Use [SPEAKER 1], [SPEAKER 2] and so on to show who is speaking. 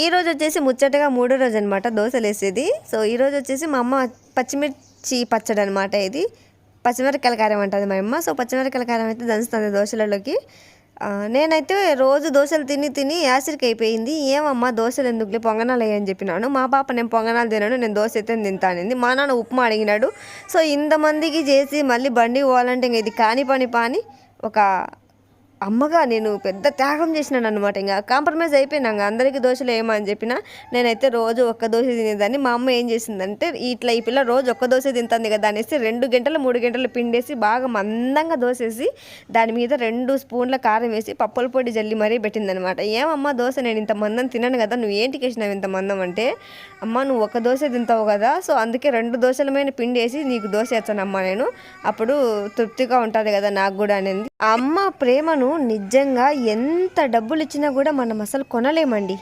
[SPEAKER 1] ఈ రోజు వచ్చేసి ముచ్చటగా మూడో రోజు అనమాట దోశలు వేసేది సో ఈరోజు వచ్చేసి మా అమ్మ పచ్చిమిర్చి పచ్చడి అనమాట ఇది. పచ్చిమిరపకాయల కారం అంటుంది మా అమ్మ. సో పచ్చిమిరపకాయల కారం అయితే దంచుతుంది దోశలలోకి. నేనైతే రోజు దోశలు తిని తిని యాసిడ్కి అయిపోయింది. ఏమమ్మా దోశలు ఎందుకులే? పొంగనాలు అని చెప్పినాను. మా పాప నేను పొంగనాలు తినను నేను దోశ అయితే తింటానింది మా నాన్న ఉప్మా అడిగినాడు. సో ఇంతమందికి చేసి మళ్ళీ బండి పోవాలంటే ఇంక ఇది కాని పని పాని ఒక అమ్మగా నేను పెద్ద త్యాగం చేసినాను అనమాట ఇంకా కాంప్రమైజ్ అయిపోయినాక అందరికీ దోశలు ఏమని చెప్పిన నేనైతే రోజు ఒక్క దోశ తినేదాన్ని. మా అమ్మ ఏం చేసిందంటే ఇట్లా ఈ పిల్ల రోజు ఒక్క దోశ తింటుంది కదా అనేసి రెండు గంటలు మూడు గంటలు పిండేసి బాగా మందంగా దోసేసి దాని మీద రెండు స్పూన్ల కారం వేసి పప్పుల పొడి జల్లి మరీ పెట్టిందనమాట ఏమమ్మా దోశ నేను ఇంత మందం తినను కదా నువ్వు ఏంటికి వేసినావు ఇంత మందం? అంటే అమ్మ నువ్వు ఒక దోశ తింటావు కదా సో అందుకే రెండు దోశల మీద నీకు దోశ వేస్తానమ్మా నేను. అప్పుడు తృప్తిగా ఉంటుంది కదా నాకు కూడా అనేది. అమ్మ ప్రేమను నిజంగా ఎంత డబ్బులు ఇచ్చినా కూడా మనం అసలు కొనలేమండి.